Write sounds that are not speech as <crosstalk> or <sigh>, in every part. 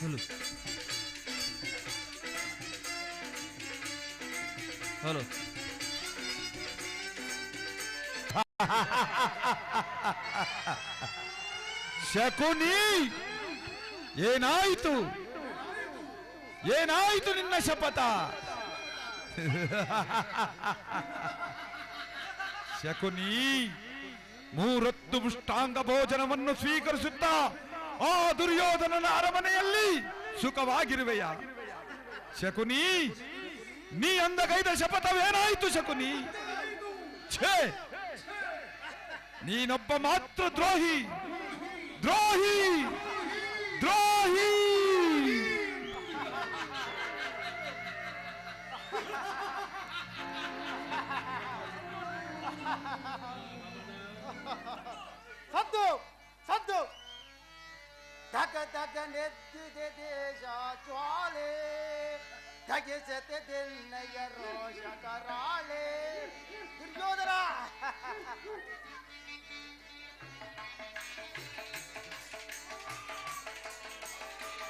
Hello. Hello. Shakuni! ಏನಾಯಿತು? ಏನಾಯಿತು ನಿನ್ನ ಶಪಥ? ಶಕುನಿ ಮೂರತ್ತು ಮುಷ್ಟಾಂಗ ಭೋಜನವನ್ನು ಸ್ವೀಕರಿಸುತ್ತಾ ಆ ದುರ್ಯೋಧನನ ಅರಮನೆಯಲ್ಲಿ ಸುಖವಾಗಿರುವೆಯ? ಶಕುನಿ, ನೀ ಅಂದ ಕೈದ ಶಪಥವೇನಾಯಿತು ಶಕುನಿ? ಛೇ, ನೀನೊಬ್ಬ ಮಾತ್ರ ದ್ರೋಹಿ. ದ್ರೋಹಿ ದ್ರೋಹಿ. ಸದ್ದು ಸದ್ದು. धक धक दे देशा ज्वाले। धक सत दिल नय रोष कराले। दुर्योधरा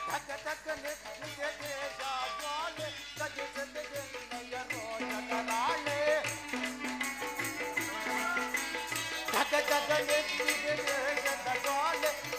धक धक, नित्य देशा ज्वाले। धक दिल नय कराले। धक धक, नित्य देशा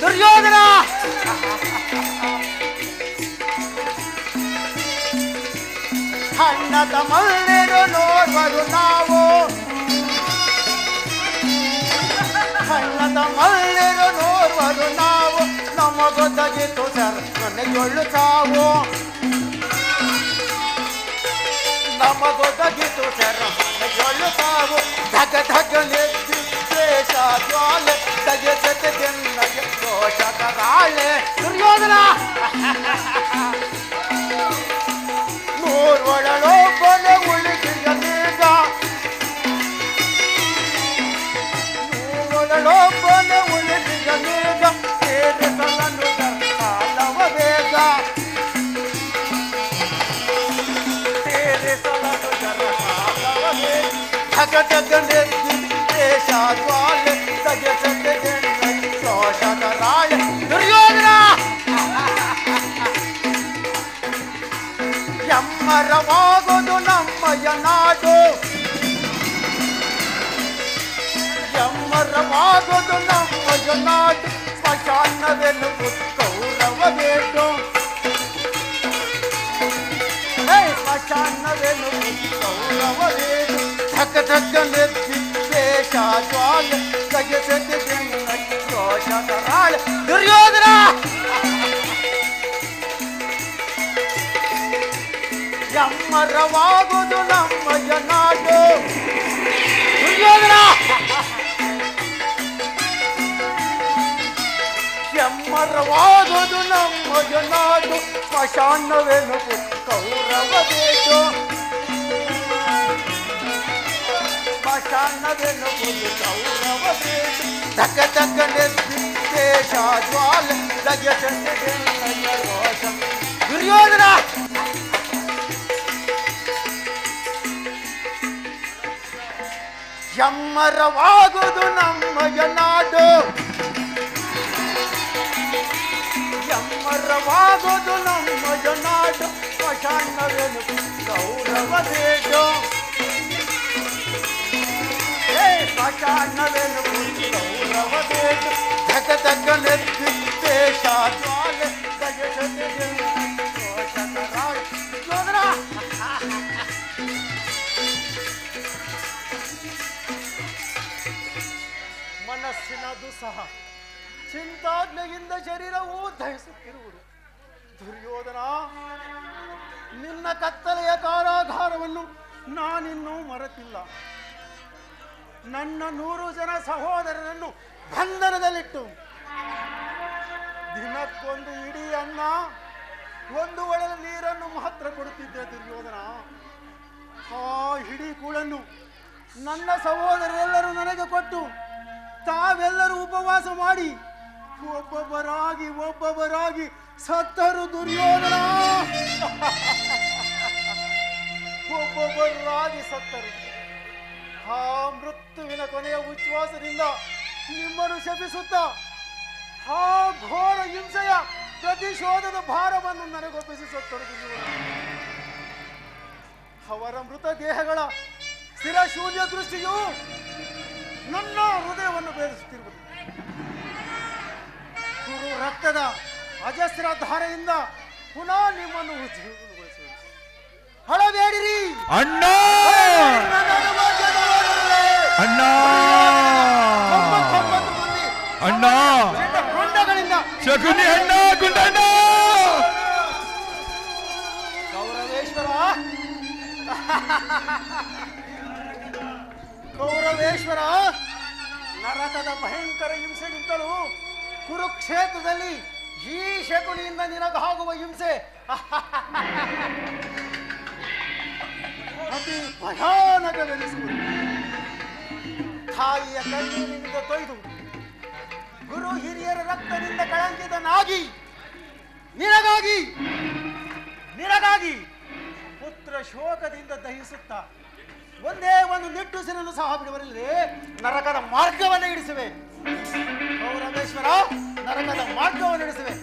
ದುರ್ಯೋಧನ! ಹಣ್ಣದ ಮಲ್ಲಿರು ನೋಡುವರು ನಾವು. ಹಣ್ಣದ ಮಲ್ಲಿರು ನೋಡುವರು ನಾವು. ನಮಗೊದಗಿತು ಸರ್ ಮನೆಗೊಳ್ಳು ಸಾವು ನಮಗೊದಗಿತು ಸರ್. ಮನೆಗೊಳ್ಳು ಸಾವು. ಧಗ ಧಗ ನೆತ್ತಿ ಎಮ್ಮರವಾಗುವುದು ನಮ್ಮಯ ನಾಡು ಎಮ್ಮರವಾಗುವುದು ನಮ್ಮಯ ನಾಡು ಸ್ಮಶಾನವೆನ್ನುವುದು ಕೌರವ ಬೇಟು ಹೇ ಸ್ಮಶಾನವೆನ್ನುವುದು ಕೌರವ ಬೇಟು ಧಕ ಧಕ ನೆತ್ತಿ ದೇಶ ಜ್ವಾಲೆ ತಗೆಸದೆ ದೋಷಕರಾಳ ದುರ್ಯೋಧನ ಎಮ್ಮರವಾಗುವುದು ನಮ್ಮಯ ನಾಡು ದುರ್ಯೋಧನ ಎಮ್ಮರವಾಗುವುದು ನಮ್ಮಯ ನಾಡು ಸ್ಮಶಾನವೆನುಗು ಕೌರವ ಬೇಟು ಸ್ಮಶಾನವೆನುಗು ಕೌರವ ನೆತ್ತಿ ದೇಶ ಜ್ವಾಲ ರೋಷ. ದುರ್ಯೋಧನ! ಎಮ್ಮರವಾಗುವುದು ನಮ್ಮ ಜನಾಡು ಎಮ್ಮರವಾಗುವುದು ನಮ್ಮ ಜನಾಡು ಸ್ಮಶಾನವೆನು ಗೌರವ ದೇಶು ಹೇ ಸಹ ಚಿಂತಾಗ್ನೆಯಿಂದ ಶರೀರವು ದಹಿಸುತ್ತಿರುವುದು. ದುರ್ಯೋಧನ ನಿನ್ನ ಕತ್ತಲೆಯ ಕಾರಾಗಾರವನ್ನು ನಾನಿನ್ನೂ ಮರೆತಿಲ್ಲ. ನನ್ನ ನೂರು ಜನ ಸಹೋದರರನ್ನು ಬಂಧನದಲ್ಲಿಟ್ಟು ದಿನಕ್ಕೊಂದು ಇಡೀ ಅನ್ನ, ಒಂದು ಒಳಗೆ ನೀರನ್ನು ಮಾತ್ರ ಕೊಡುತ್ತಿದ್ದೆ ದುರ್ಯೋಧನ. ಆ ಹಿಡಿ ಕೂಳನ್ನು ನನ್ನ ಸಹೋದರರೆಲ್ಲರೂ ನನಗೆ ಕೊಟ್ಟು ತಾವೆಲ್ಲರೂ ಉಪವಾಸ ಮಾಡಿ ಒಬ್ಬೊಬ್ಬರಾಗಿ ಒಬ್ಬೊಬ್ಬರಾಗಿ ಸತ್ತರು ದುರ್ಯೋಧನ. <laughs> ಒಬ್ಬೊಬ್ಬರಾಗಿ ಸತ್ತರು. ಆ ಮೃತ್ಯುವಿನ ಕೊನೆಯ ಉಚ್ಛ್ವಾಸದಿಂದ ನಿಮ್ಮನ್ನು ಶಪಿಸುತ್ತ ಆ ಘೋರ ಹಿಂಸೆಯ ಪ್ರತಿಶೋಧದ ಭಾರವನ್ನು ನನಗೊಪ್ಪಿಸಿ ಸತ್ತರು ದುರ್ಯೋಧನ ಅವರ ಮೃತ ದೇಹಗಳ ಸ್ಥಿರ ಶೂನ್ಯ ದೃಷ್ಟಿಯು ನನ್ನ ಹೃದಯವನ್ನು ಬೇಧಿಸುತ್ತಿರುವುದು ಗುರು ರಕ್ತದ ಅಜಸ್ರ ಧಾರೆಯಿಂದ ಪುನಃ ನಿಮ್ಮನ್ನು ಜೀವನಗೊಳಿಸುವುದು ಹಳಬೇಡಿರಿ ಅಣ್ಣ! ಅಣ್ಣ! ಅಣ್ಣ! ಶಕುನಿ ಅಣ್ಣ, ಗುಂಡಣ್ಣ! ಗೌರವೇಶ್ವರ! ನರಕದ ಭಯಂಕರ ಹಿಂಸೆಗಿಂತಲೂ ಕುರುಕ್ಷೇತ್ರದಲ್ಲಿ ಈ ಶಕುನಿಯಿಂದ ನಿನಗಾಗುವ ಹಿಂಸೆ. ಅತಿ ಭಯಾನಕವೆನಿಸುವುದು. ತಾಯಿಯ ಕಣ್ಣೀರಿನಿಂದ ತೊಯ್ದು. ಗುರು ಹಿರಿಯರ ರಕ್ತದಿಂದ ಕಳಂಕಿತನಾಗಿ ನಿನಗಾಗಿ ನಿನಗಾಗಿ ಪುತ್ರ ಶೋಕದಿಂದ ದಹಿಸುತ್ತ. ಒಂದೇ ಒಂದು ನಿಟ್ಟುಸಿರನ್ನು ಸಹ ಬಿಡುವರಲ್ಲಿ ನರಕದ ಮಾರ್ಗವನ್ನು ಇಡಿಸುವೆ ಗೌರವೇಶ್ವರ ನರಕದ ಮಾರ್ಗವನ್ನು ಇಡಿಸುವೆ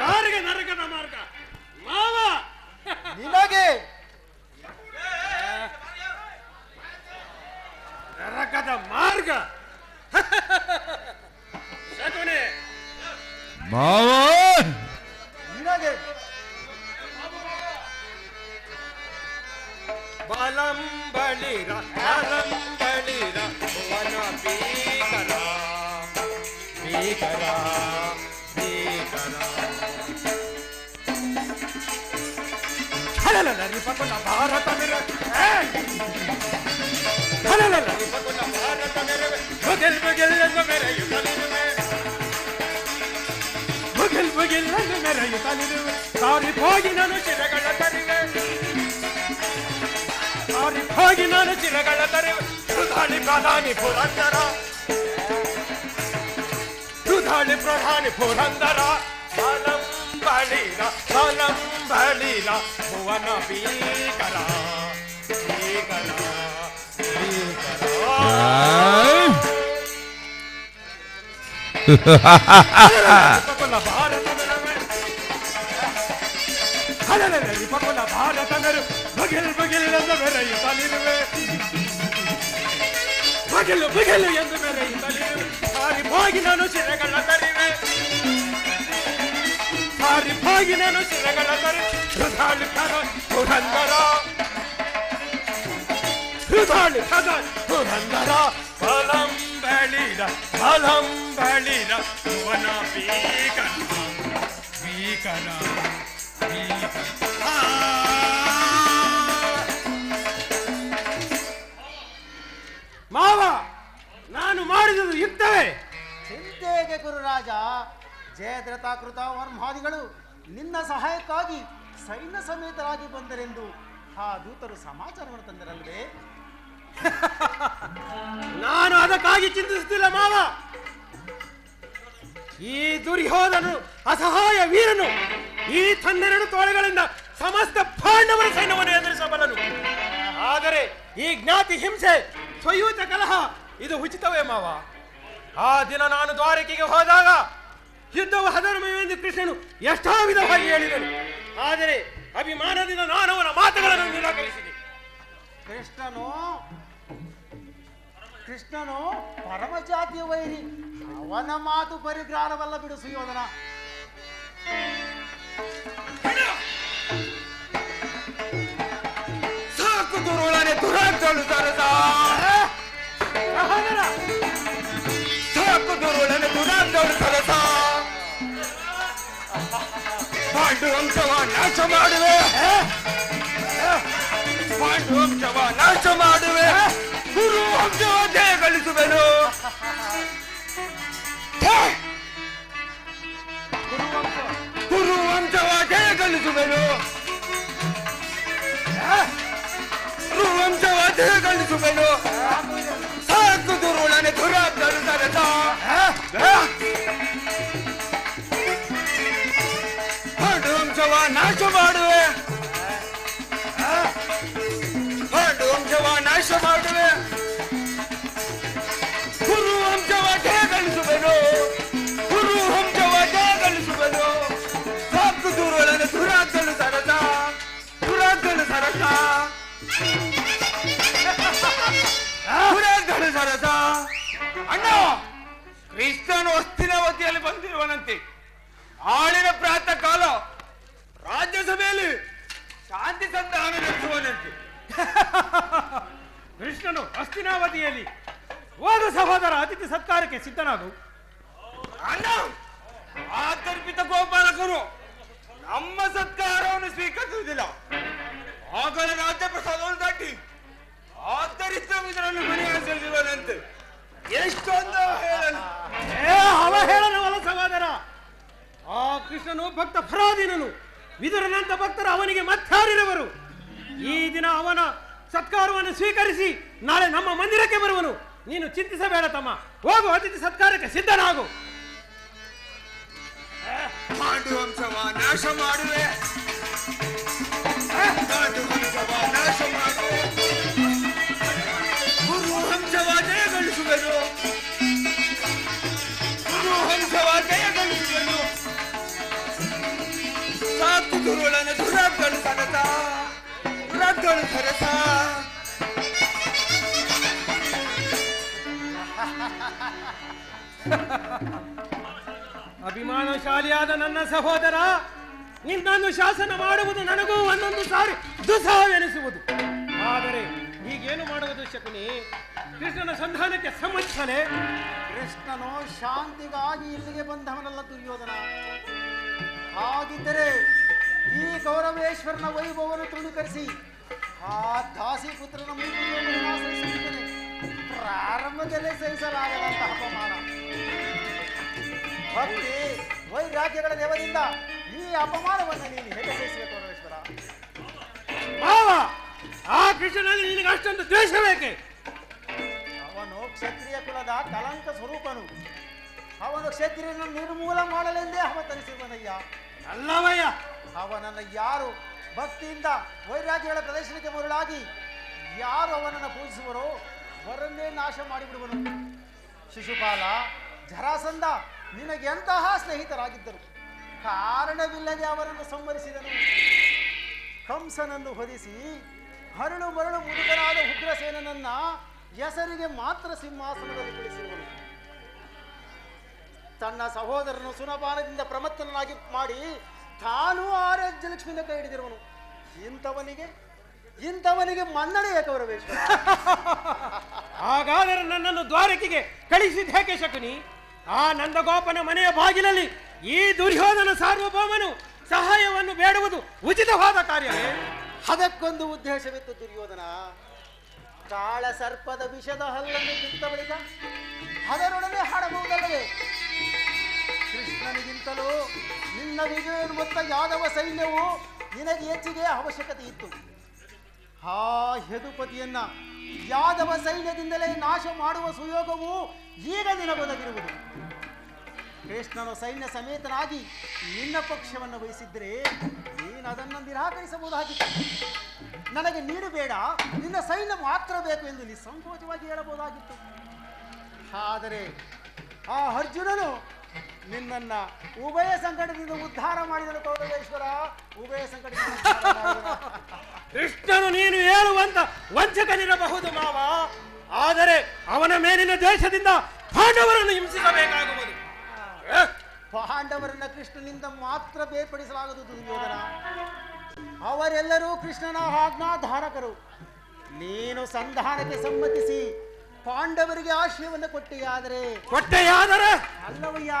ಯಾರಿಗೆ ನಾನು ಶಿರಗಳ ತರಿವೆ ಸಾರಿ ಹೋಗಿ ನಾನು ಚಿರಗಳ ತರಿವೆ ಸುಧಾಳಿ ಪ್ರಧಾನಿ ಪುರಂದರ ಸುಧಾಳಿ ಪ್ರಧಾನಿ ಪುರಂದರ ಬಲಂ ಬಳಿರ ಬಲಂ ಬಳಿರ ಭುವನ ಭೀಕರ ಭೀಕರ ಭೀಕರ ರಿಪಕುಲ ಭಾರತ ಮೆರವೆ ಹಲಲಲ ರಿಪಕುಲ ಭಾರತ ಮೆರು ಬಗೆಲ್ ಬಗೆಲ್ ಎಂದು ಮೆರೆಯುತ್ತಲಿರುವೆ ಬಗೆಲು ಬಗೆಲು ಎಂದು ಮೆರೆಯುತ್ತಲಿರುವೆ ಸಾರಿ ಹೋಗಿ ನಾನು ಶಿರಗಳ ತರಿವೆ ಸಾರಿ ಭಾಗಿ ನಾನು ಶಿರಗಳ ಹೃದಾಳಿ ಕರ ಪುರಂದರ ಹೃದಾಳು ಕದ ಪುರಂದರ ಬಲಂ ಬಳಿರ ಬಲಂ ಬಳಿರ ಭುವನ ಭೀಕರ ಭೀಕರ ಮಾವ, ನಾನು ಮಾಡಿದುದು ಯುಕ್ತವೇ ಚಿಂತೆಗೆ ಗುರುರಾಜ ಜಯದ್ರತಾಕೃತ ವರ್ಮಾದಿಗಳು ನಿನ್ನ ಸಹಾಯಕ್ಕಾಗಿ ಸೈನ್ಯ ಸಮೇತರಾಗಿ ಬಂದರೆಂದು ಆ ದೂತರು ಸಮಾಚಾರವನ್ನು ತಂದರಲ್ವೇ <laughs> ನಾನು ಅದಕ್ಕಾಗಿ ಚಿಂತಿಸುತ್ತಿಲ್ಲ ಮಾವ. ಈ ದುರ್ಯೋಧನು ಅಸಹಾಯ ವೀರನು ಈ ತನ್ನೆರಡು ತೋಳೆಗಳಿಂದ ಸಮಸ್ತ ಪಾಂಡವರ ಸೈನ್ಯವನ್ನು ಎದುರಿಸಬಲ್ಲನು. ಆದರೆ ಈ ಜ್ಞಾತಿ ಹಿಂಸೆ, ಸ್ವಯೂತ ಕಲಹ, ಇದು ಉಚಿತವೇ ಮಾವ. ಆ ದಿನ ನಾನು ದ್ವಾರಕೆಗೆ ಹೋದಾಗ ಯುದ್ಧವು ಹದರ್ಮವೆಂದು ಕೃಷ್ಣನು ಎಷ್ಟೋ ವಿಧವಾಗಿ ಹೇಳಿದನು. ಆದರೆ ಅಭಿಮಾನದಿಂದ ನಾನು ಅವನ ಮಾತುಗಳನ್ನು ನಿರಾಕರಿಸಿದೆ. ಕೃಷ್ಣನು ಕೃಷ್ಣನು ಪರಮ ಜಾತಿಯ ವೈರಿ ಅವನ ಮಾತು ಪರಿಗ್ರಹವಲ್ಲ ಬಿಡು ಸುಯೋಧನ. ಸಾಕು ದುರುಳನೆ ದುರಾಂತಳು ಸರಸ. ಸಾಕು ದುರುಳನೆ ದುರಾಂತಳು ಸರಸ. ಪಾಂಡುವಂಶವ ನಾಶ ಮಾಡುವೆ ಪಾಂಡುವಂಶವ ನಾಶ ಮಾಡುವೆ ಗುರು ವಂಶವ ಜಯಗಳಿಸುವೆನು ಗುರು ವಂಶವ ಜಯಗಳಿಸುವೆನು ಗುರು ವಂಶವ ಜಯಗಳಿಸುವೆನು ಸಾಕು ದುರುಳನೆ ದುರಾಗ್ಧರಿಸದ ವಂಶವ ನಾಶ ಮಾಡುವೆ. ಪಾಂಡು ವಂಶವ ನಾಶ ಮಾಡುವೆ. ಕುರು ವಂಶವ ಜಯಗಳಿಸುವೆನು ಅಣ್ಣ, ಕ್ರಿಸ್ತನು ಹಸ್ತಿನಾವತಿಯಲ್ಲಿ ಬಂದಿರುವನಂತೆ. ಆಳಿನ ಪ್ರಾತಃ ಕಾಲ ರಾಜ್ಯಸಭೆಯಲ್ಲಿ ಶಾಂತಿ ಸಂಧಾನ ನಡೆಸುವನಂತೆ <laughs> ಕೃಷ್ಣನು ಅಸ್ತಿನಾವಧಿಯಲ್ಲಿ ಹೋದ ಸಹೋದರ ಅತಿಥಿ ಸತ್ಕಾರಕ್ಕೆ ಸಿದ್ಧನಾಗು ಅಣ್ಣ ಆತರ್ಪಿತ ಗೋಪಾಲಕರು ನಮ್ಮ ಸತ್ಕಾರವನ್ನು ಸ್ವೀಕರಿಸುವುದಿಲ್ಲ. ಆಗಲ ರಾಜ್ಯ ಪ್ರಸಾದವನ್ನು ದಾಟಿ ಆದ್ದರಿಂದ ಇದರನ್ನು ಮನೆಯಾಗಿರುವನಂತೆ ಎಷ್ಟೊಂದು ಹೇಳಲು ಏ ಅವ ಹೇಳನವಲ್ಲ ಸಹೋದರ. ಆ ಕೃಷ್ಣನು ಭಕ್ತ ಫರಾದೀನನು ವಿದುರನಂತ ಭಕ್ತರು ಅವನಿಗೆ ಮತ್ತಾರಿರುವರು ಈ ದಿನ ಅವನ ಸತ್ಕಾರವನ್ನು ಸ್ವೀಕರಿಸಿ ನಾಳೆ ನಮ್ಮ ಮಂದಿರಕ್ಕೆ ಬರುವನು. ನೀನು ಚಿಂತಿಸಬೇಡ ತಮ್ಮ. ಹೋಗು, ಅತಿಥಿ ಸತ್ಕಾರಕ್ಕೆ ಸಿದ್ಧನಾಗು. ನಾಶ ಮಾಡುವೆ. <laughs> ಅಭಿಮಾನಶಾಲಿಯಾದ ನನ್ನ ಸಹೋದರ ನಿನ್ನನ್ನು ಶಾಸನ ಮಾಡುವುದು ನನಗೂ ಒಂದೊಂದು ಸಾರಿ ದುಸ್ಸಾಹವೆನಿಸುವುದು. ಆದರೆ ಈಗೇನು ಮಾಡುವುದು ಶಕುನಿ? ಕೃಷ್ಣನ ಸಂಧಾನಕ್ಕೆ ಸಮರ್ಥನೆ ಕೃಷ್ಣನು ಶಾಂತಿಗಾಗಿ ಇಲ್ಲಿಗೆ ಬಂದವನಲ್ಲ ದುರ್ಯೋಧನ. ಹಾಗಿದ್ದರೆ ಈ ಗೌರವೇಶ್ವರನ ವೈಭವವನ್ನು ತೃಣೀಕರಿಸಿ ಆ ದಾಸಿ ಪುತ್ರನ ಪ್ರಾರಂಭದಲ್ಲೇ ಸಹಿಸಲಾಗದಂತ ಅಪಮಾನ. ಭಕ್ತಿ ವೈರಾಗ್ಯಗಳ ನೆವದಿಂದ ಈ ಅಪಮಾನವನ್ನು ನೀನು ಹೇಗೆ ಸಹಿಸಬೇಕು ಗೌರವೇಶ್ವರ ಮಾವ ಆ ಕೃಷ್ಣನಲ್ಲಿ ನಿನಗೆ ಅಷ್ಟೊಂದು ದ್ವೇಷ ಬೇಕೆ? ಅವನು ಕ್ಷತ್ರಿಯ ಕುಲದ ಕಲಂಕ ಸ್ವರೂಪನು. ಅವನು ಕ್ಷತ್ರಿಯನ್ನು ನಿರ್ಮೂಲ ಮಾಡಲೆಂದೇ ಅವತರಿಸಿರುವನಯ್ಯ ಅಲ್ಲವಯ್ಯ. ಅವನನ್ನು ಯಾರು ಭಕ್ತಿಯಿಂದ ವೈರಾಗ್ಯಗಳ ಪ್ರದರ್ಶನಕ್ಕೆ ಮರುಳಾಗಿ ಯಾರು ಅವನನ್ನು ಪೂಜಿಸುವರೋ ಅವರನ್ನೇ ನಾಶ ಮಾಡಿಬಿಡುವನು. ಶಿಶುಪಾಲ, ಜರಾಸಂಧ ನಿನಗೆಂತಹ ಸ್ನೇಹಿತರಾಗಿದ್ದರು. ಕಾರಣವಿಲ್ಲದೆ ಅವರನ್ನು ಸಂವರಿಸಿದನು ಕಂಸನನ್ನು ಹೊದಿಸಿ ಹರಳು ಮರಳು ಮುದುಕನಾದ ಉಗ್ರಸೇನನನ್ನ ಹೆಸರಿಗೆ ಮಾತ್ರ ಸಿಂಹಾಸನದಲ್ಲಿ ಕುಳಿಸಿರುವನು ತನ್ನ ಸಹೋದರನು ಸುನಪಾನದಿಂದ ಪ್ರಮತ್ತನಾಗಿ ಮಾಡಿ ತಾನೂ ಆರಾಧ್ಯ ಲಕ್ಷ್ಮಿಯಿಂದ ಕೈ ಹಿಡಿದಿರುವನು. ಇಂಥವನಿಗೆ ಇಂಥವನಿಗೆ ಮನ್ನಣೆ ಗೌರವೇಶ್ವರ <laughs> ಹಾಗಾದರೆ ನನ್ನನ್ನು ದ್ವಾರಕೆಗೆ ಕಳಿಸಿದ ಹೇಗೆ ಶಕುನಿ? ಆ ನಂದಗೋಪನ ಮನೆಯ ಬಾಗಿಲಲ್ಲಿ ಈ ದುರ್ಯೋಧನ ಸಾರ್ವಭೌಮನು ಸಹಾಯವನ್ನು ಬೇಡುವುದು ಉಚಿತವಾದ ಕಾರ್ಯವೇ? ಅದಕ್ಕೊಂದು ಉದ್ದೇಶವಿತ್ತು ದುರ್ಯೋಧನ. ಕಾಳ ಸರ್ಪದ ವಿಷದ ಹಲ್ಲನ್ನು ಬಿತ್ತ ಬಳಿಕ ಅದರೊಡನೆ ಹಾಡಬಹುದಲ್ಲವೇ? ಕೃಷ್ಣನಿಗಿಂತಲೂ ನಿನ್ನ ಮೊತ್ತ ಯಾದವ ಸೈನ್ಯವು ನಿನಗೆ ಹೆಚ್ಚಿಗೆ ಅವಶ್ಯಕತೆ ಇತ್ತು. ಆ ಹೆದುಪತಿಯನ್ನ ಯಾದವ ಸೈನ್ಯದಿಂದಲೇ ನಾಶ ಮಾಡುವ ಸುಯೋಗವು ಈಗ ನಿನಗೊದಗಿರುವುದು ಕೃಷ್ಣನ ಸೈನ್ಯ ಸಮೇತನಾಗಿ ನಿನ್ನ ಪಕ್ಷವನ್ನು ವಹಿಸಿದ್ರೆ ನೀನು ಅದನ್ನು ನಿರಾಕರಿಸಬಹುದಾಗಿತ್ತು. ನನಗೆ ನೀಡು ಬೇಡ, ನಿನ್ನ ಸೈನ್ಯ ಮಾತ್ರ ಬೇಕು ಎಂದು ನಿಸ್ಸಂಕೋಚವಾಗಿ ಹೇಳಬಹುದಾಗಿತ್ತು. ಆದರೆ ಆ ಅರ್ಜುನನು ನಿನ್ನನ್ನ ಉಭಯ ಸಂಕಟದಿಂದ ಉದ್ಧಾರ ಮಾಡಿದನು ಕೌರವೇಶ್ವರ ಉಭಯ ಸಂಕಟದಿಂದ ಉದ್ಧಾರ ಮಾಡಿದನು. ಕೃಷ್ಣನು ನೀನು ಹೇಳುವಂತ ವಂಚಕನಿರಬಹುದು ಮಾವ. ಆದರೆ ಅವನ ಮೇಲಿನ ದ್ವೇಷದಿಂದ ಪಾಂಡವರನ್ನು ಹಿಂಸಿಸಬೇಕಾಗುವುದು. ಏ, ಪಾಂಡವರನ್ನ ಕೃಷ್ಣನಿಂದ ಮಾತ್ರ ಬೇರ್ಪಡಿಸಲಾಗದು ದುರ್ಯೋಧನ. ಅವರೆಲ್ಲರೂ ಕೃಷ್ಣನ ಆಜ್ಞಾಧಾರಕರು. ನೀನು ಸಂಧಾನಕ್ಕೆ ಸಮ್ಮತಿಸಿ ಪಾಂಡವರಿಗೆ ಆಶಯವನ್ನು ಕೊಟ್ಟೆಯಾದರೆ ಕೊಟ್ಟೆಯಾದರೆ ಅಲ್ಲವಯ್ಯ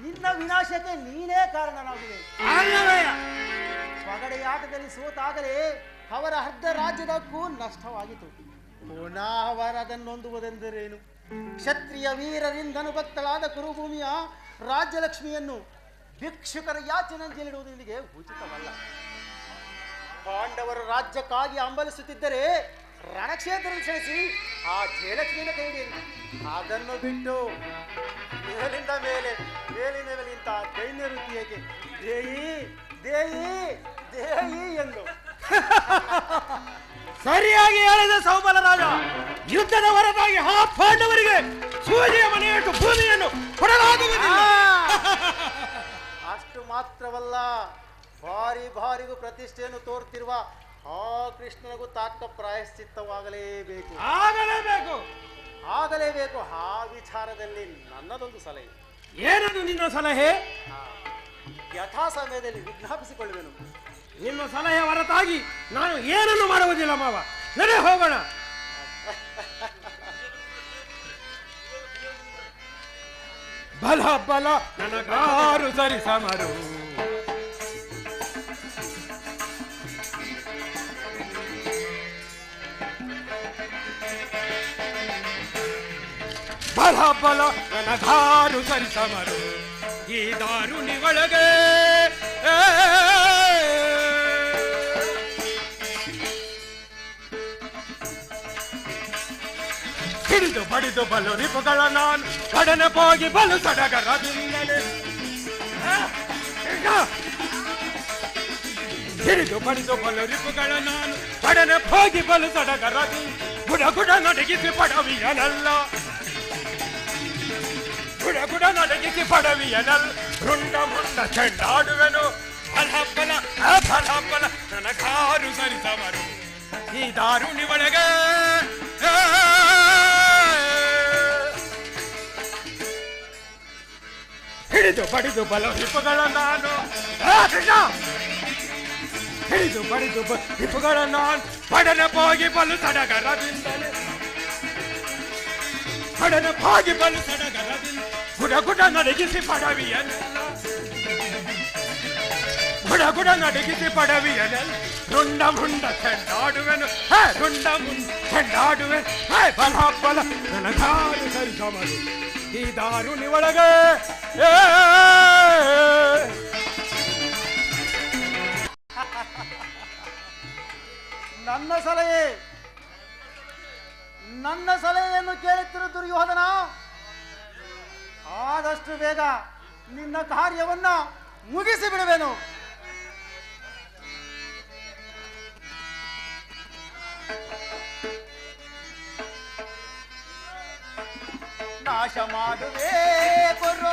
ನಿನ್ನ ವಿನಾಶಕ್ಕೆ ನೀನೇ ಕಾರಣನಾಗುವೆ. ಅಲ್ಲವಯ್ಯ. ಪಗಡೆಯಾಟದಲ್ಲಿ ಸೋತಾಗಲೇ ಅವರ ಅರ್ಧ ರಾಜ್ಯದಕ್ಕೂ ನಷ್ಟವಾಗಿತ್ತು. ಪುನಃ ಅವರದನ್ನೊಂದುವುದೆಂದರೇನು ಕ್ಷತ್ರಿಯ ವೀರರಿಂದನು ಭಕ್ತಳಾದ ಕುರುಭೂಮಿಯ ರಾಜ್ಯಲಕ್ಷ್ಮಿಯನ್ನು ಭಿಕ್ಷುಕರ ಯಾಚನೆಂದಿಡುವುದು ನಿನಗೆ ಉಚಿತವಲ್ಲ. ಪಾಂಡವರು ರಾಜ್ಯಕ್ಕಾಗಿ ಹಂಬಲಿಸುತ್ತಿದ್ದರೆ ರಣಕ್ಷೇತ್ರದಲ್ಲಿ ಕ್ಷಣಿಸಿ ಆ ಜಯಲಕ್ಷ್ಮಿನ ಕೈ ಹಿಡಿಯಿರಿ ಅದನ್ನು ಬಿಟ್ಟು ಮೇಲಿಂದ ಮೇಲೆ ಮೇಲಿಂದ ಮೇಲೆ ಇಂಥ ದೈನ್ಯ ಹೇಗೆ? ದೇಯಿ ದೇಯಿ ದೇಯಿ ಎಂದು. <laughs> ಸರಿಯಾಗಿ ಹೇಳಿದ ಸೌಬಲ ರಾಜ ಯುದ್ಧದ ಹೊರತಾಗಿ ಆ ಪಾಂಡವರಿಗೆ ಸೂರ್ಯ ಮನೆಯಟ್ಟು ಭೂಮಿಯನ್ನು ಕೊಡಲಾಗುವುದಿಲ್ಲ. <laughs> ಅಷ್ಟು ಮಾತ್ರವಲ್ಲ ಭಾರಿ ಭಾರಿಗೂ ಪ್ರತಿಷ್ಠೆಯನ್ನು ತೋರುತ್ತಿರುವ ಆ ಕೃಷ್ಣನಿಗೂ ತಾಕ ಪ್ರಾಯಶ್ಚಿತ್ತವಾಗಲೇಬೇಕು. ಆಗಲೇಬೇಕು. ಆಗಲೇಬೇಕು. ಆ ವಿಚಾರದಲ್ಲಿ ನನ್ನದೊಂದು ಸಲಹೆ. ಏನದು ನಿನ್ನ ಸಲಹೆ? ಯಥಾ ಸಮಯದಲ್ಲಿ ವಿಜ್ಞಾಪಿಸಿಕೊಳ್ಳುವೆನು. ನಿಮ್ಮ ಸಲಹೆ ಹೊರತಾಗಿ ನಾನು ಏನನ್ನು ಮಾಡುವುದಿಲ್ಲ ಮಾವ. ನಡೆ ಹೋಗೋಣ. ಬಲ ಬಲ ನನಗಾರು ಸರಿ ಸಮರು ಬಲ ನನಗಾರು ಸರಿ ಸಮರು ಈ ದಾರುಣಿ ಒಳಗೆ ಏ, ಹಿಡಿದು ಬಡಿದು ಬಲು ರಿಪುಗಳ ನಾನು ಕಡನೆ ಹೋಗಿ ಬಲು ಸಡಗರ ಈಗ. ಹಿಡಿದು ಬಡಿದು ಬಲು ರಿಪುಗಳ ನಾನು ಕಡನೆ ಹೋಗಿ ಬಲು ಸಡಗರದಿ ಗುಡ ಗುಡ ನಡಗಿಸಿ ಪಡವಿಯನಲ್ಲ. ಗುಡ ಗುಡ ನಡಗಿಸಿ ಪಡವಿಯನಲ್ ರುಂಡ ಮುಂಡ ಚೆಂಡಾಡುವೆನು ಫಲ ಫಲ ಆ ಫಲ ಫಲ ನನಗಾರು ಸರಿಸವರು ಈ ದಾರುಣಿ ಒಳಗೆ ಆ, ಹಿಡಿದು ಬಡಿದು ಬಲ ಹಿಪ್ಪುಗಳ ನಾನು ಆ, ಕೃಷ್ಣ! ಹಿಡಿದು ಬಡಿದು ಬ ಹಿಪ್ಪುಗಳ ನಾನು ಪಡನ ಹೋಗಿ ಬಲು ಸಡಗರದಿಂದಲೇ ಪಡನ ಹೋಗಿ ಬಲು ಸಡಗರದಿಂದ ಗುಡ ಗುಡ ನಡಗಿಸಿ ಪಡವಿಯನ್ನೆಲ್ಲ ಗುಡ ಗುಡ ನಡಗಿಸಿ ಪಡವಿಯನೆಲ್ಲ ರುಂಡ ಮುಂಡ ಚೆಂಡಾಡುವೆನು ಹೇ ರುಂಡ ಮುಂಡ ಚೆಂಡಾಡುವೆ ಹೇ ಬಲ ಬಲ ನನಗಾರು ಸರಿಸಮರು ಈ ದಾರುಣಿ ಒಳಗೆ ಏ ನನ್ನ ಸಲಹೆ ನನ್ನ ಸಲಹೆಯನ್ನು ಕೇಳುತ್ತಿರುವ ದುರ್ಯೋಧನ ಆದಷ್ಟು ಬೇಗ ನಿನ್ನ ಕಾರ್ಯವನ್ನ ಮುಗಿಸಿ ಬಿಡುವೆನು ನಾಶ ಮಾಡುವೆ ಕುರು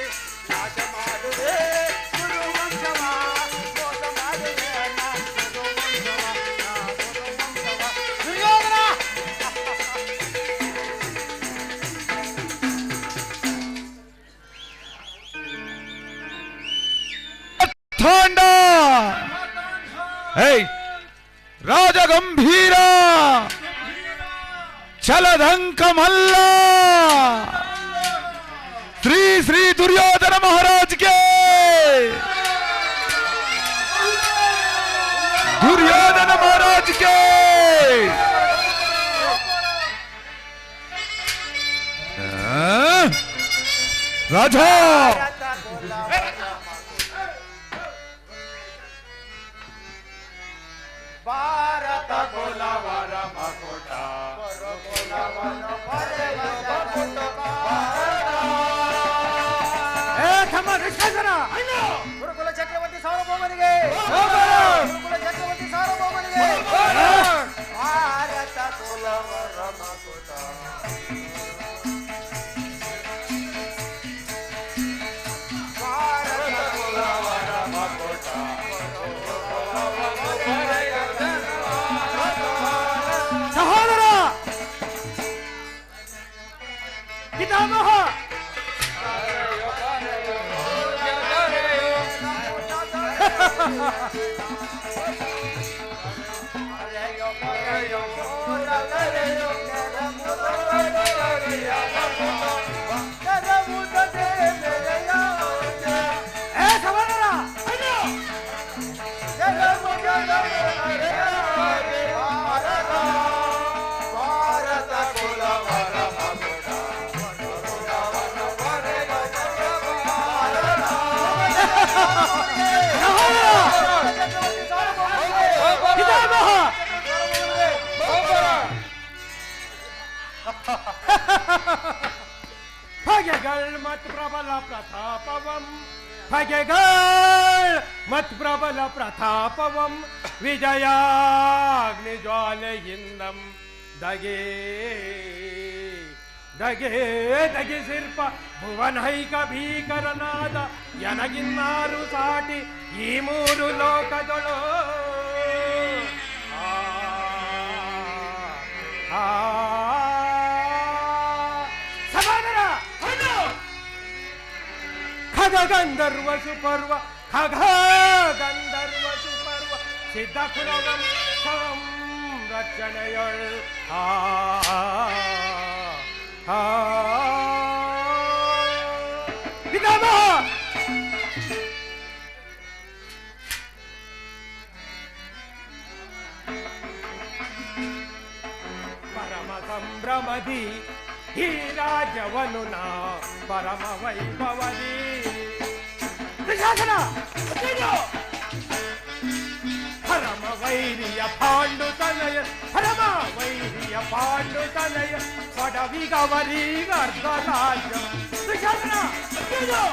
राजगंभीर चलधंक मल्ला। श्री श्री दुर्योधन महाराज के। दुर्योधन महाराज के। हाँ? राजा। ಗುರುಕುಲ ಚಕ್ರವರ್ತಿ ಸಾರ್ವಭೌಮನಿಗೆ ಗುರುಕುಲ ಚಕ್ರವರ್ತಿ ಸಾರ್ವಭೌಮನಿಗೆ ಭಾರತ ಕುಲವರ ಮಕುಟ ಪಿತಾಮಹ ಭಗೆಗಳ್ ಮತ್ ಪ್ರಬಲ ಪ್ರತಾಪವಂ ಭಗೆಗಳ್ ಮತ್ ಪ್ರಬಲ ಪ್ರತಾಪವಂ ವಿಜಯಾಗ್ನಿ ಜ್ವಾಲೆಯಿಂದಂ ದಗೆ ದಗೆ ದಗೆ ಶಿಲ್ಪ ಭುವನೈಕ ಭೀಕರನಾದ ಎನಗಿನ್ನಾರು ಸಾಟಿ ಈ ಮೂರು ಲೋಕದೊಳು ಆ, खग गंधर्व सुपर्व खग गंधर्व सुपर्व सिद्ध कुलगम संरचनयोल हा हा पितामह परम संभ्रमधि ही राजवनुना ನಾ ಪರಮ ವೈಭವದಿ ದುಶಾಸನ ನೀನು ಪರಮ ವೈರಿಯ ಪಾಂಡು ತನಯ ಪರಮ ವೈರಿಯ ಪಾಂಡು ತನಯ ಪಡವಿಗವರೀಗ ಅರ್ಧ ರಾಜ್ಯ ದುಶಾಸನ ನೀನು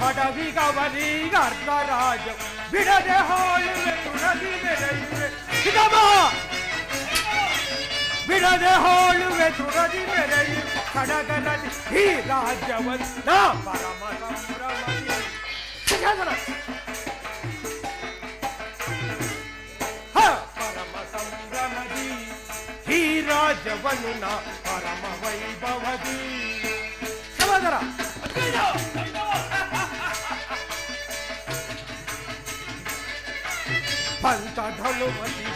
ಪಡವಿಗವರೀಗ ಅರ್ಧ ರಾಜ್ಯ ಬಿಡದೆ ಹಾಳುವೆ ತುಳಸಿ ಮೆರೆಯುವೆ ಬಿಡದೆ ಹೋಳುವೆ ತುರದಿ ಮೆರೆಯು ಕಡಗನಲ್ಲಿ ಈ ರಾಜ್ಯವನ್ನ ಪರಮ ಸಂಭ್ರಮದಿ ಸಿಂಹಾಸನ. ಹ, ಪರಮ ಸಂಭ್ರಮದಿ ಈ ರಾಜ್ಯವನ್ನು ನಾ ಪರಮ ವೈಭವದಿ ಸಹೋದರ ಪಂಥ ಧನುಮತಿ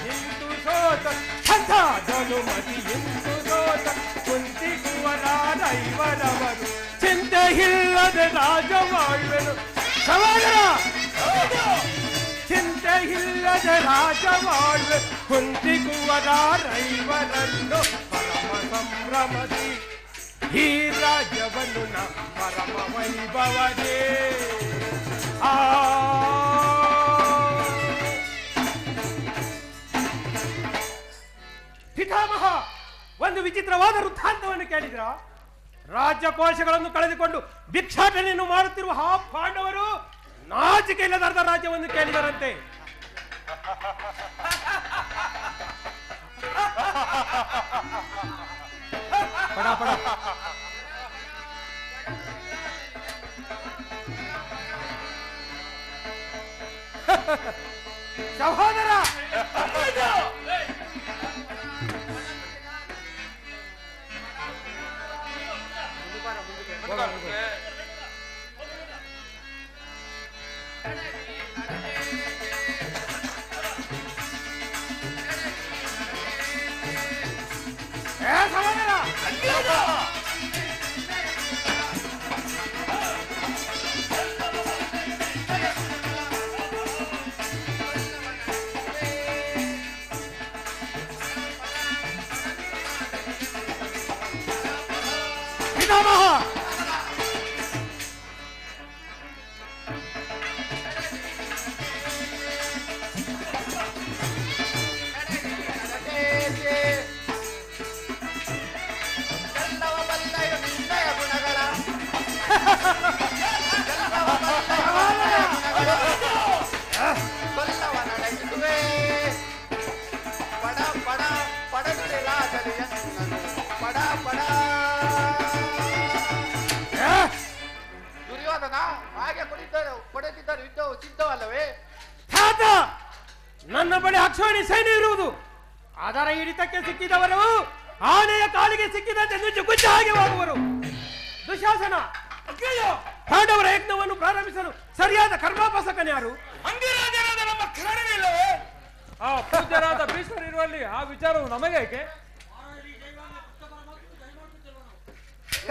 ಹಿಂದು ಸೋತ ಪಂಥ ಧನುಮತಿ ಹಿಂದು ಸೋತ ಕುಂತಿ ಕುವರಾರೈವರವರು ಚಿಂತೆ ಇಲ್ಲದೆ ರಾಜವಾಳ್ವೆನು ಸಹೋದರ ಚಿಂತೆ ಇಲ್ಲದೆ ರಾಜವಾಳ್ವೆ ಕುಂತಿ ಕುವರಾರೈವರನ್ನು ಪರಮ ಸಂಭ್ರಮದಿ ಈ ರಾಜ್ಯವನ್ನು ನ ಪರಮ ವೈಭವದೇ ಆ ಪಿತಾಮಹ, ಒಂದು ವಿಚಿತ್ರವಾದ ವೃತ್ತಾಂತವನ್ನು ಕೇಳಿದ್ರ? ರಾಜ್ಯಕೋಶಗಳನ್ನು ಕಳೆದುಕೊಂಡು ಭಿಕ್ಷಾಟನೆಯನ್ನು ಮಾಡುತ್ತಿರುವ ಆ ಪಾಂಡವರು ನಾಚಿಕೆ ಇಲ್ಲದ ರಾಜ್ಯವನ್ನು ಕೇಳಿದರಂತೆ. ಸಹೋದರ! ಏ ಕೊಡುತ್ತಿದ್ದರು ಯುದ್ಧವು ಸಿದ್ಧವಲ್ಲವೇ? ತಾತ ನನ್ನ ಬಳಿ ಅಕ್ಷೋಣಿ ಸೈನ್ಯ ಇರುವುದು. ಅದರ ಹಿಡಿತಕ್ಕೆ ಸಿಕ್ಕಿದವರು ಆನೆಯ ಕಾಲಿಗೆ ಸಿಕ್ಕಿದಂತೆ ನುಜ್ಜು ಗುಜ್ಜ ಹಾಗೆ ಹೋಗುವರು. ದುಶಾಸನ ಪಾಂಡವರ ಯಜ್ಞವನ್ನು ಪ್ರಾರಂಭಿಸಲು ಸರಿಯಾದ ಕರ್ಮಾಪಸಕನ ಯಾರು? ನಮ್ಮ ಕರ್ಣವಿಲ್ಲವೇ ಆ ಪೂಜ್ಯರಾದ ಭೀಷ್ಮರು ಇರುವಲ್ಲಿ ಆ ವಿಚಾರವು ನಮಗೆ ಏಕೆ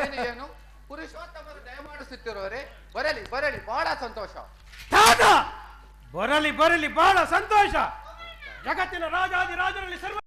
ಏನು ಏನು? ಪುರುಷೋತ್ತಮರು ದಯಮಾಡಿಸುತ್ತಿರುವರೆ ಬರಲಿ ಬರಲಿ ಬಹಳ ಸಂತೋಷ. ಬರಲಿ ಬರಲಿ ಬಹಳ ಸಂತೋಷ. ಜಗತ್ತಿನ ರಾಜಾದಿ ರಾಜರಲ್ಲಿ ಸರ್ವ